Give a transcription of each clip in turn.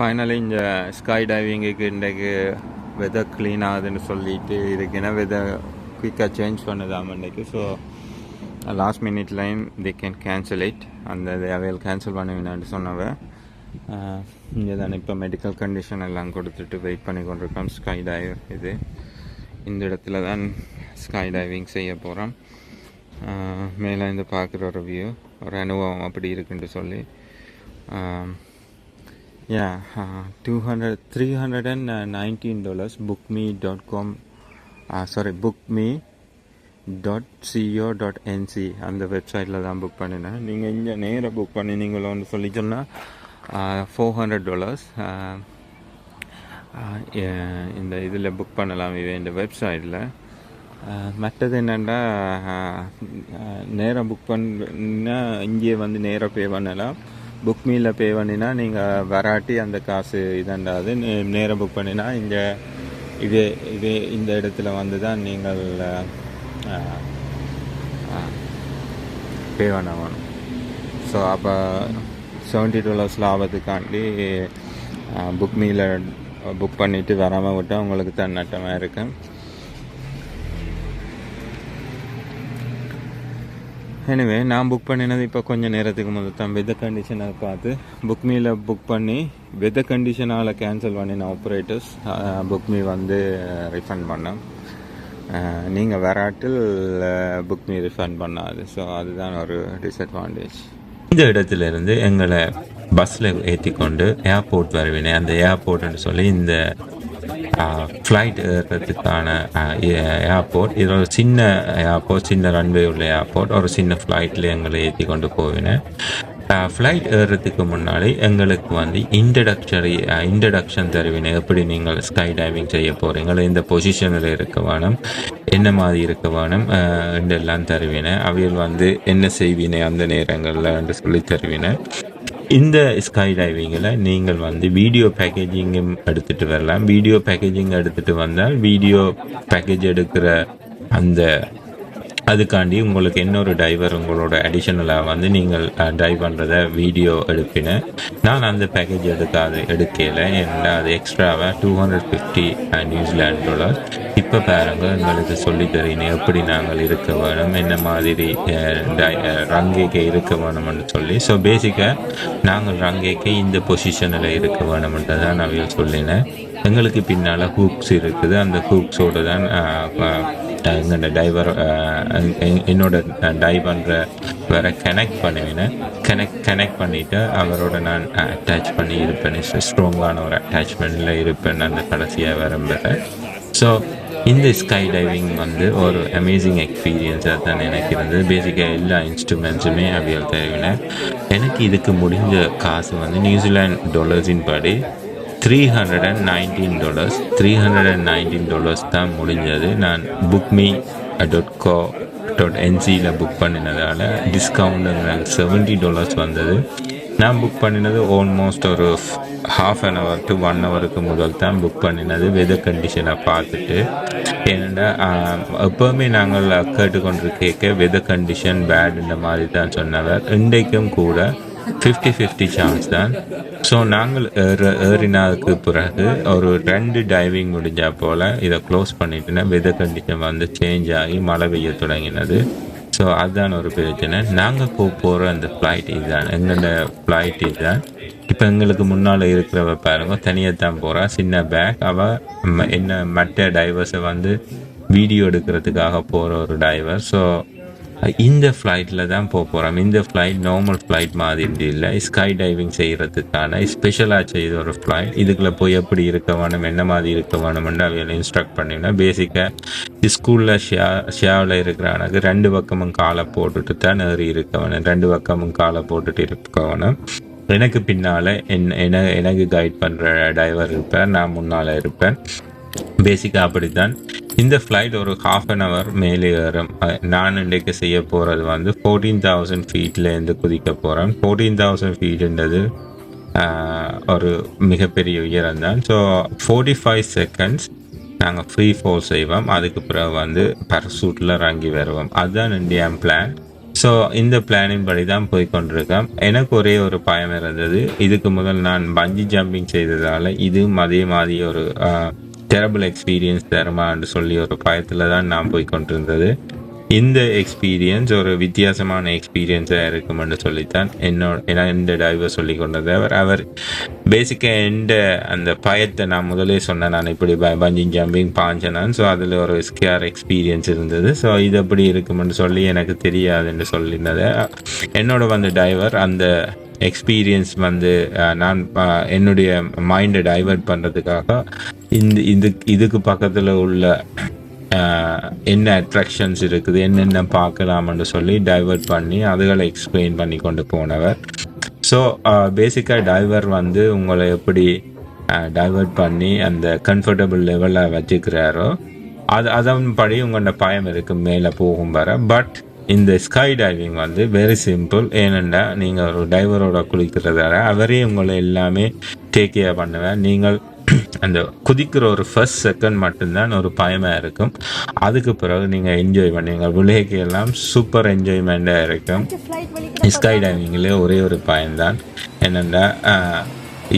Finally இந்த sky டைவிங்குக்கு இன்றைக்கு weather clean ஆகுதுன்னு சொல்லிட்டு இருக்குன்னா வெதர் குயிக்காக சேஞ்ச் பண்ணுதாம் இன்றைக்கு so last minute line they can cancel it அந்த அவையில் கேன்சல் பண்ண வேணான்னு சொன்னவ. இங்கே தான் இப்போ மெடிக்கல் கண்டிஷன் எல்லாம் கொடுத்துட்டு வெயிட் பண்ணி கொண்டிருக்கோம். ஸ்கை டைவ் இது. இந்த இடத்துல தான் ஸ்கை டைவிங் செய்ய போகிறோம் மேலே இருந்து பார்க்குற ஒரு வியூ ஒரு அனுபவம் அப்படி இருக்குன்ட்டு சொல்லி. Yeah two hundred three hundred and nineteen dollars book me dot com sorry book me dot C O dot N Z அந்த வெப்சைட்டில் தான் புக் பண்ணினேன். நீங்கள் இங்கே நேராக புக் பண்ணினீங்களோன்னு சொல்லி சொன்னால் ஃபோர் ஹண்ட்ரட் டாலர்ஸ் இந்த இதில் புக் பண்ணலாம் இவன் இந்த வெப்சைட்டில் uh, மற்றது என்னென்னா uh, uh, நேராக புக் பண்ணால் இங்கே வந்து நேராக பே பண்ணலாம். புக் மீல பே பண்ணினா நீங்கள் வராட்டி அந்த காசு இதண்டாது. நேராக புக் பண்ணினா இங்கே இதே இதே இந்த இடத்துல வந்து தான் நீங்கள் பே பண்ண வேணும். ஸோ அப்போ செவன்ட்டி டாலர்ஸ் லாபத்துக்காண்டி புக் மீல புக் பண்ணிவிட்டு வராமல் விட்டால் உங்களுக்கு தான் நட்டமாக இருக்கும் எனிவே நான் புக் பண்ணினது இப்போ கொஞ்சம் நேரத்துக்கு முதல் தான். வெதர் கண்டிஷனை பார்த்து புக் மீல புக் பண்ணி வெதர் கண்டிஷனால் கேன்சல் பண்ணின ஆப்ரேட்டர்ஸ் புக் மீ வந்து ரிஃபண்ட் பண்ணேன். நீங்கள் வராட்டில் புக் மீ ரிஃபண்ட் பண்ணாது. ஸோ அதுதான் ஒரு டிஸ்அட்வான்டேஜ் இந்த இடத்துல இருந்து எங்களை பஸ்ஸில் ஏற்றி கொண்டு ஏர்போர்ட் வருவினேன் அந்த ஏர்போர்ட்னு சொல்லி இந்த ஃப்ளைட் ஏறுறதுக்கான ஏர்போர்ட் இது ஒரு சின்ன ஏர்போர்ட் சின்ன ரன்வே உள்ள ஏர்போர்ட் ஒரு சின்ன ஃப்ளைட்டில் எங்களை ஏற்றி கொண்டு போவினேன் ஃப்ளைட் ஏறுறதுக்கு முன்னாடி எங்களுக்கு வந்து இன்ட்ரடக்ஷரி இன்ட்ரடக்ஷன் தருவினேன் எப்படி நீங்கள் ஸ்கை டைவிங் செய்ய போகிறீங்களோ இந்த பொசிஷனில் இருக்க வேணும்? என்ன மாதிரி இருக்க வேணும்? என்றெல்லாம் தருவினேன் அவையில் வந்து என்ன செய்வினேன் அந்த நேரங்களில் என்று சொல்லி தருவினேன் இந்த ஸ்கை டைவிங்கில் நீங்கள் வந்து வீடியோ பேக்கேஜிங்கும் எடுத்துகிட்டு வரலாம். வீடியோ பேக்கேஜிங் எடுத்துகிட்டு வந்தால் வீடியோ பேக்கேஜ் எடுக்கிற அந்த அதுக்காண்டி உங்களுக்கு இன்னொரு டைவர் உங்களோட அடிஷனலாக வந்து நீங்கள் டைவ் பண்ணுறத வீடியோ எடுப்பினேன் நான் அந்த பேக்கேஜ் எடுக்காது எடுக்கல. என்ன அது எக்ஸ்ட்ராவாக two hundred fifty New Zealand dollar இப்போ பாருங்கள் எங்களுக்கு சொல்லித்தரீங்க எப்படி நாங்கள் இருக்க வேணும் என்ன மாதிரி ரங்கேக்கு இருக்க வேணும்னு சொல்லி. ஸோ பேசிக்காக நாங்கள் ரங்கேக்கு இந்த பொசிஷனில் இருக்க வேணும்ன்றது தான் நான் சொல்லினேன். எங்களுக்கு பின்னால் ஹூக்ஸ் இருக்குது. அந்த ஹூக்ஸோடு தான் எங்களோட டைவர் என்னோட டைவ் பண்ணுற வேற கனெக்ட் பண்ணுவேன். கனெக்ட் கனெக்ட் பண்ணிவிட்டு அவரோட நான் அட்டாச் பண்ணி இருப்பேன். ஸ்ட்ராங்கான ஒரு அட்டாச்மெண்ட்டில் இருப்பேன். அந்த கடைசியாக வரும்போது. ஸோ இந்த ஸ்கை டைவிங் வந்து ஒரு அமேசிங் எக்ஸ்பீரியன்ஸாக தான் எனக்கு இருந்தது பேசிக்காக எல்லா இன்ஸ்ட்ருமெண்ட்ஸுமே அவியல் தேவையினேன் எனக்கு இதுக்கு முடிஞ்ச காசு வந்து நியூசிலாந்து டாலர்ஸின் படி three hundred and nineteen dollars three hundred and nineteen dollars தான் முடிஞ்சது. நான் book me dot co dot என்சியில் book பண்ணினதால் டிஸ்கவுண்ட் எனக்கு செவன்ட்டி டாலர்ஸ் வந்தது. நான் புக் பண்ணினது ஆல்மோஸ்ட் ஒரு half an hour to one ஹவருக்கு முதல் தான் புக் பண்ணினது. வெதர் கண்டிஷனை பார்த்துட்டு ஏன்னா எப்போவுமே நாங்கள் கேட்டுக்கொண்டு கேட்க வெதர் கண்டிஷன் பேட் இந்த மாதிரி தான் சொன்னவர். இன்றைக்கும் கூட ஃபிஃப்டி ஃபிஃப்டி சான்ஸ் தான். ஸோ நாங்கள் ஏற ஏறினதுக்கு பிறகு ஒரு ரெண்டு டைவிங் முடிஞ்சா போல் இதை க்ளோஸ் பண்ணிட்டுனா வெதர் கண்டிஷன் வந்து சேஞ்ச் ஆகி மழை பெய்ய தொடங்கினது. ஸோ அதுதான் ஒரு பிரச்சனை. நாங்கள் போக போகிற அந்த ஃப்ளைட் இதுதான். எங்களோட ஃப்ளைட் இதுதான். இப்போ எங்களுக்கு முன்னால் இருக்கிறவ பாருங்க தனியாக தான் போகிறா சின்ன பேக் அவள் என்ன மற்ற டைவர்ஸை வந்து வீடியோ எடுக்கிறதுக்காக போகிற ஒரு டைவர் ஸோ இந்த ஃப்ளைட்டில் தான் போக போகிறோம் இந்த ஃப்ளைட் நார்மல் ஃப்ளைட் மாதிரி இல்லை. ஸ்கை டைவிங் செய்கிறதுக்கான ஸ்பெஷலாக செய்த ஒரு ஃப்ளைட் இதுக்குள்ளே போய் எப்படி இருக்க வேணும் என்ன மாதிரி இருக்க வேணும்னு அவையில் இன்ஸ்ட்ரக்ட் பண்ணினா பேசிக்காக ஸ்கூலில் ஷியா ஷியாவில் இருக்கிறானுக்கு ரெண்டு பக்கமும் காலை போட்டுட்டு தான் ஏறி இருக்க வேணும். ரெண்டு பக்கமும் காலை போட்டுட்டு இருக்க வேணும். எனக்கு பின்னால் என் என எனக்கு கைட் பண்ணுற டிரைவர் இருப்பேன். நான் முன்னால் இருப்பேன். பேசிக்காக அப்படித்தான். இந்த ஃப்ளைட் ஒரு ஹாஃப் அன் ஹவர் மேலே ஏறும். நான் இன்றைக்கு செய்ய போகிறது வந்து ஃபோர்டீன் தௌசண்ட் ஃபீட்லேருந்து குதிக்க போகிறேன் ஃபோர்டீன் தௌசண்ட் ஃபீட்டுன்றது ஒரு மிகப்பெரிய உயரம் தான் ஸோ ஃபோர்ட்டி ஃபைவ் செகண்ட்ஸ் நாங்கள் ஃப்ரீ ஃபால் செய்வோம். அதுக்கு பிறகு வந்து பரசூட்டில் இறங்கி வருவோம். அதுதான் இந்தியன் பிளான் ஸோ இந்த பிளானின் படி தான் போய் கொண்டிருக்கேன் எனக்கு ஒரே ஒரு பயம் இருந்தது. இதுக்கு முதல் நான் பஞ்சி ஜம்பிங் செய்ததால் இது அதே மாதிரி ஒரு டெரபிள் எக்ஸ்பீரியன்ஸ் தருமான்னு சொல்லி ஒரு பயத்தில் தான் நான் போய் கொண்டிருந்தது இந்த எக்ஸ்பீரியன்ஸ் ஒரு வித்தியாசமான எக்ஸ்பீரியன்ஸாக இருக்கும்னு சொல்லித்தான் என்னோட இந்த டைவர் சொல்லி கொண்டது அவர். அவர் பேசிக்காக எந்த அந்த பயத்தை நான் முதலே சொன்னேன். நான் இப்படி பஞ்சிங் ஜம்பிங் பாஞ்சனான் ஸோ அதில் ஒரு ஸ்கேர் எக்ஸ்பீரியன்ஸ் இருந்தது. ஸோ இது எப்படி இருக்கும்னு சொல்லி எனக்கு தெரியாதுன்னு சொல்லியிருந்தது. என்னோட வந்து டைவர் அந்த எக்ஸ்பீரியன்ஸ் வந்து நான் என்னுடைய மைண்டை டைவர்ட் பண்ணுறதுக்காக இந்த இது இதுக்கு பக்கத்தில் உள்ள என்ன அட்ராக்ஷன்ஸ் இருக்குது என்னென்ன பார்க்கலாம்னு சொல்லி டைவர்ட் பண்ணி அதுகளை எக்ஸ்பிளைன் பண்ணி கொண்டு போனவர். ஸோ பேசிக்காக டைவர் வந்து உங்களை எப்படி டைவர்ட் பண்ணி அந்த கம்ஃபர்டபுள் லெவலில் வச்சுக்கிறாரோ அது அதன்படி உங்களோட பயம் இருக்குது மேலே போகும் வர. பட் இந்த ஸ்கை டைவிங் வந்து வெரி சிம்பிள் ஏனெண்டா நீங்கள் ஒரு டைவரோட குளிக்கிறதால அவரே உங்களை எல்லாமே டேக் கேர் பண்ணுவேன் நீங்கள் அந்த குதிக்கிற ஒரு ஃபர்ஸ்ட் செகண்ட் மட்டும்தான் ஒரு பயமாக இருக்கும். அதுக்கு பிறகு நீங்கள் என்ஜாய் பண்ணுவீங்க. விளையாக்கு எல்லாம் சூப்பர் என்ஜாய்மெண்ட்டாக இருக்கும். ஸ்கை டைவிங்லேயே ஒரே ஒரு பயம்தான். என்னென்னா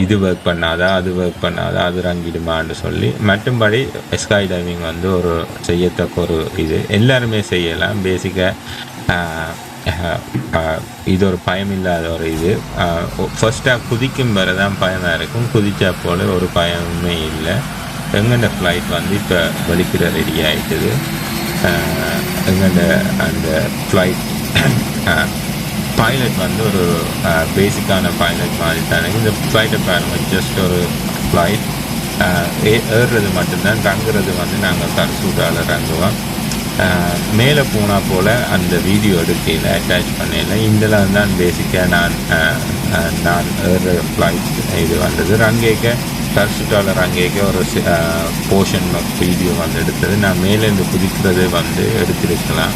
இது ஒர்க் பண்ணாதா அது ஒர்க் பண்ணாதா அது ரங்கிடுமான்னு சொல்லி. மட்டும்படி ஸ்கை டைவிங் வந்து ஒரு செய்யத்தக்க ஒரு இது. எல்லாருமே செய்யலாம். பேசிக்காக இது ஒரு பயம் இல்லாத ஒரு இது. ஃபர்ஸ்ட்டாக குதிக்கும் வரை தான் பயமாக இருக்கும். குதித்தா போல ஒரு பயமே இல்லை. எங்கண்ட ஃப்ளைட் வந்து இப்போ வெளிக்கிட ரெடி ஆகிட்டுது எங்கண்ட அந்த ஃப்ளைட் பைலட் வந்து ஒரு பேசிக்கான பைலட் மாதிரி தானே. இந்த ஃப்ளைட்டை பாருங்க ஜஸ்ட் ஒரு ஃப்ளைட் ஏறுறது மட்டும்தான் தங்குறது வந்து நாங்கள் கர்சூட்டால் இறங்குவோம். மேலே போனால் போல் அந்த வீடியோ எடுக்கையில் அட்டாச் பண்ணல இதில் தான் பேசிக்காக நான் நான் ஏறுற ஃப்ளைட் இது வந்தது. ரங்கேக்க டர்ஸ்டாலர் ரங்கேக்க ஒரு போர்ஷன் வீடியோ வந்து எடுத்தது. நான் மேலேருந்து குதிக்கிறது வந்து எடுத்திருக்கலாம்.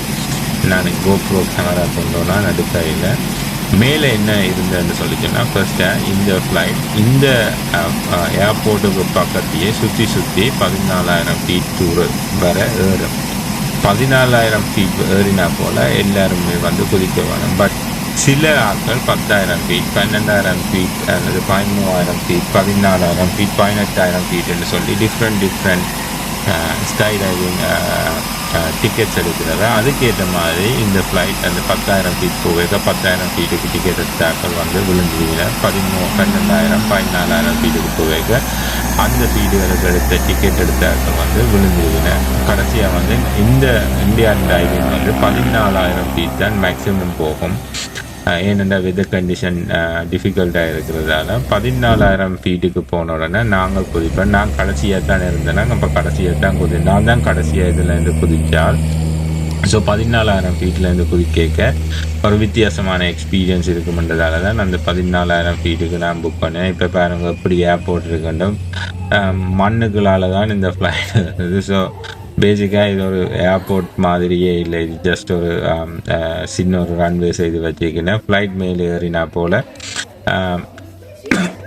நான் கோப்ரோ கேமரா கொண்டோன்னா நடுக்கையில் மேலே என்ன இருந்ததுன்னு சொல்லிச்சோன்னா ஃபர்ஸ்ட்டு இந்த ஃப்ளைட் இந்த ஏர்போர்ட்டுக்கு பக்கத்தையே சுற்றி சுற்றி பதினாலாயிரம் ஃபீட் தூரம் வர ஏறும். பதினாலாயிரம் ஃபீட் ஏறினா போல் எல்லாருமே வந்து குதிக்க வேணும். பட் சில ஆட்கள் பத்தாயிரம் ஃபீட் பன்னெண்டாயிரம் ஃபீட் அல்லது பதிமூவாயிரம் ஃபீட் பதினாலாயிரம் ஃபீட் பதினெட்டாயிரம் ஃபீட்னு சொல்லி different different skydiving tickets எடுக்கிறதா. அதுக்கேற்ற மாதிரி இந்த ஃப்ளைட் அந்த பத்தாயிரம் ஃபீட் போக பத்தாயிரம் ஃபீட்டுக்கு டிக்கெட் எடுத்தாக்கள் வந்து விழுந்துருவீங்க பதிமூ பன்னெண்டாயிரம் பதினாலாயிரம் ஃபீட்டுக்கு போக அந்த ஃபீடுகளுக்கு எடுத்த டிக்கெட் எடுத்தாக்கள் வந்து விழுந்துருவீங்க கடைசியாக வந்து இந்த இந்தியன் டைவிங் வந்து பதினாலாயிரம் ஃபீட் தான் மேக்ஸிமம் போகும். ஏனென்றால் வெதர் கண்டிஷன் டிஃபிகல்ட்டாக இருக்கிறதால பதினாலாயிரம் ஃபீட்டுக்கு போன உடனே நாங்கள் குதிப்போம். நான் கடைசியாக தான் இருந்தேன்னா இப்போ கடைசியாக தான் குதி நான் தான் கடைசியாக இதுலேருந்து குதித்தால் ஸோ பதினாலாயிரம் ஃபீட்லேருந்து குதிக்க ஒரு வித்தியாசமான எக்ஸ்பீரியன்ஸ் இருக்குமென்றதால தான் அந்த பதினாலாயிரம் ஃபீட்டுக்கு நான் புக் பண்ணேன். இப்போ பாருங்கள் எப்படி ஏர்போர்ட் இருக்கட்டும் மண்ணுகளால் தான் இந்த ஃப்ளைட் இருந்தது ஸோ பேசிக்காக இது ஒரு ஏர்போர்ட் மாதிரியே இல்லை. இது ஜஸ்ட் ஒரு um, uh, சின்ன ஒரு ரன்வே செய்து வச்சுக்கினேன் ஃப்ளைட் மேலே ஏறினா போல் um,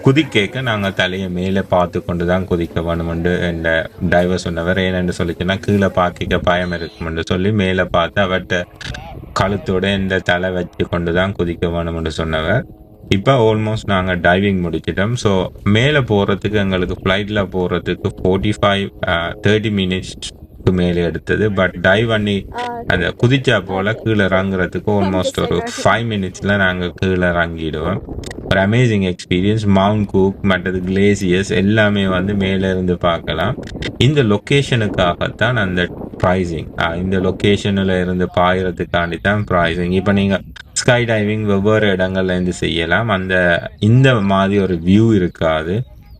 குதிக்கேக்க நாங்கள் தலையை மேலே பார்த்து கொண்டு தான் குதிக்க வேணுமெண்டு. இந்த டிரைவர் சொன்னவர் ஏனென்று சொல்லிச்சுன்னா கீழே பார்க்க பயம் இருக்குமென்று சொல்லி மேலே பார்த்து அவர்கிட்ட கழுத்தோட இந்த தலை வச்சு கொண்டு தான் குதிக்க வேணுமென்று சொன்னவர். இப்போ ஆல்மோஸ்ட் நாங்கள் டைவிங் முடிச்சிட்டோம். ஸோ மேலே போகிறதுக்கு எங்களுக்கு ஃப்ளைட்டில் போகிறதுக்கு ஃபோர்ட்டி ஃபைவ் தேர்ட்டி மினிட்ஸ் மினிட்ஸ்க்கு மேலே எடுத்தது பட் டைவ் பண்ணி அந்த குதிச்சா போல் கீழே இறங்குறதுக்கு ஆல்மோஸ்ட் ஒரு ஃபைவ் மினிட்ஸில் நாங்கள் கீழே இறங்கிடுவோம். ஒரு அமேசிங் எக்ஸ்பீரியன்ஸ் மவுண்ட் கூக் மற்றது கிளேசியர்ஸ் எல்லாமே வந்து மேலே இருந்து பார்க்கலாம். இந்த லொக்கேஷனுக்காகத்தான் அந்த ப்ரைஸிங் இந்த லொக்கேஷனில் இருந்து பாயறதுக்காண்டி தான் ப்ரைஸிங் இப்போ நீங்கள் ஸ்கை டைவிங் வெவ்வேறு இடங்கள்ல இருந்து செய்யலாம். அந்த இந்த மாதிரி ஒரு வியூ இருக்காது.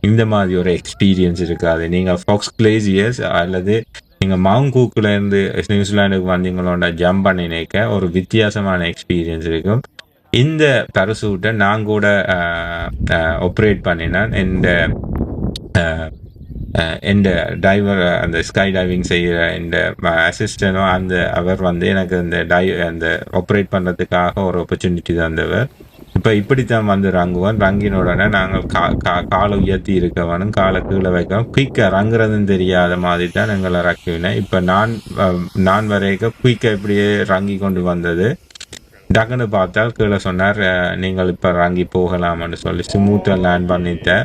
இந்த மாதிரி ஒரு எக்ஸ்பீரியன்ஸ் இருக்காது. நீங்கள் ஃபாக்ஸ் கிளேசியர்ஸ் அல்லது நீங்கள் மாங்கூக்கிலேருந்து இருந்து நியூசிலாண்டுக்கு வந்தீங்களோட ஜம்ப் பண்ணி நினைக்க ஒரு வித்தியாசமான எக்ஸ்பீரியன்ஸ் இருக்கும் இந்த பரசூட்டை நான் கூட ஆப்ரேட் பண்ணினேன். இந்த இந்த டைவர் அந்த ஸ்கை டைவிங் செய்கிற இந்த அசிஸ்டனும் அந்த அவர் வந்து எனக்கு இந்த டை அந்த ஆப்ரேட் பண்ணுறதுக்காக ஒரு ஆப்பர்ச்சுனிட்டி தந்தவர். இப்போ இப்படித்தான் வந்து ரங்குவோம் ரங்கின உடனே நாங்கள் கா கா காலை உயர்த்தி இருக்கவனும் காலை கீழே வைக்கணும் குயிக்காக ரங்குறதுன்னு தெரியாத மாதிரி தான் எங்களை இறக்குவினேன் இப்போ நான் நான் வரைக்கும் குயிக்காக இப்படியே ரங்கி கொண்டு வந்தது. டக்குன்னு பார்த்தால் கீழே சொன்னார் நீங்கள் இப்போ இறங்கி போகலாம்னு சொல்லி ஸ்மூத்தாக லேண்ட் பண்ணிட்டேன்.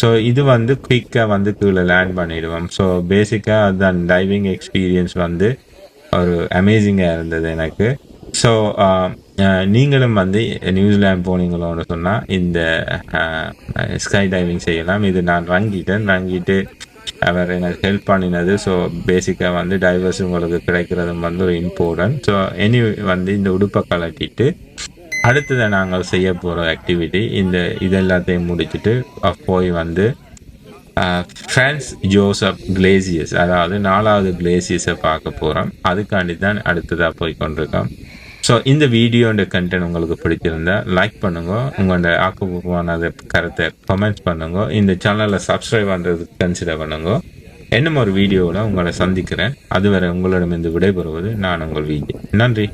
ஸோ இது வந்து குயிக்காக வந்து கீழே லேண்ட் பண்ணிடுவோம். ஸோ பேசிக்காக அதுதான் டைவிங் எக்ஸ்பீரியன்ஸ் வந்து ஒரு அமேசிங்காக இருந்தது எனக்கு. ஸோ நீங்களும் வந்து நியூசிலாந்து போனீங்களோன்னு சொன்னால் இந்த ஸ்கை டைவிங் செய்யலாம். இது நான் ரங்கிட்டேன் ரங்கிட்டு அவர் எனக்கு ஹெல்ப் பண்ணினது. ஸோ பேசிக்காக வந்து டைவர்ஸ் உங்களுக்கு கிடைக்கிறதும் வந்து ஒரு இம்பார்ட்டன்ட் ஸோ எனி வந்து இந்த உடுப்பை கலட்டிட்டு அடுத்ததை நாங்கள் செய்ய போகிற ஆக்டிவிட்டி இந்த இது எல்லாத்தையும் முடிச்சுட்டு போய் வந்து ஃப்ரான்ஸ் ஜோசப் கிளேசியஸ் அதாவது நாலாவது கிளேசியஸை பார்க்க போகிறோம் அதுக்காண்டி தான் அடுத்ததாக போய் கொண்டிருக்கோம். ஸோ இந்த வீடியோட கண்டென்ட் உங்களுக்கு பிடிச்சிருந்தா லைக் பண்ணுங்க. உங்களோட ஆக்கப்பூர்வமான கருத்தை கமெண்ட்ஸ் பண்ணுங்க. இந்த சேனலில் சப்ஸ்கிரைப் பண்ணுறதுக்கு கன்சிடர் பண்ணுங்க. இன்னும் ஒரு வீடியோவில் உங்களை சந்திக்கிறேன். அதுவரை உங்களிடமிருந்து விடைபெறுவது நான் உங்கள் வீடியோ நன்றி.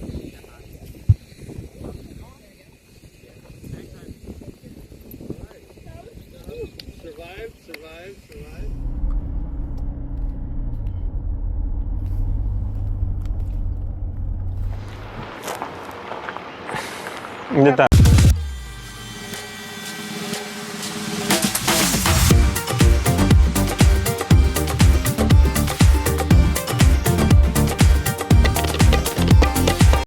இந்த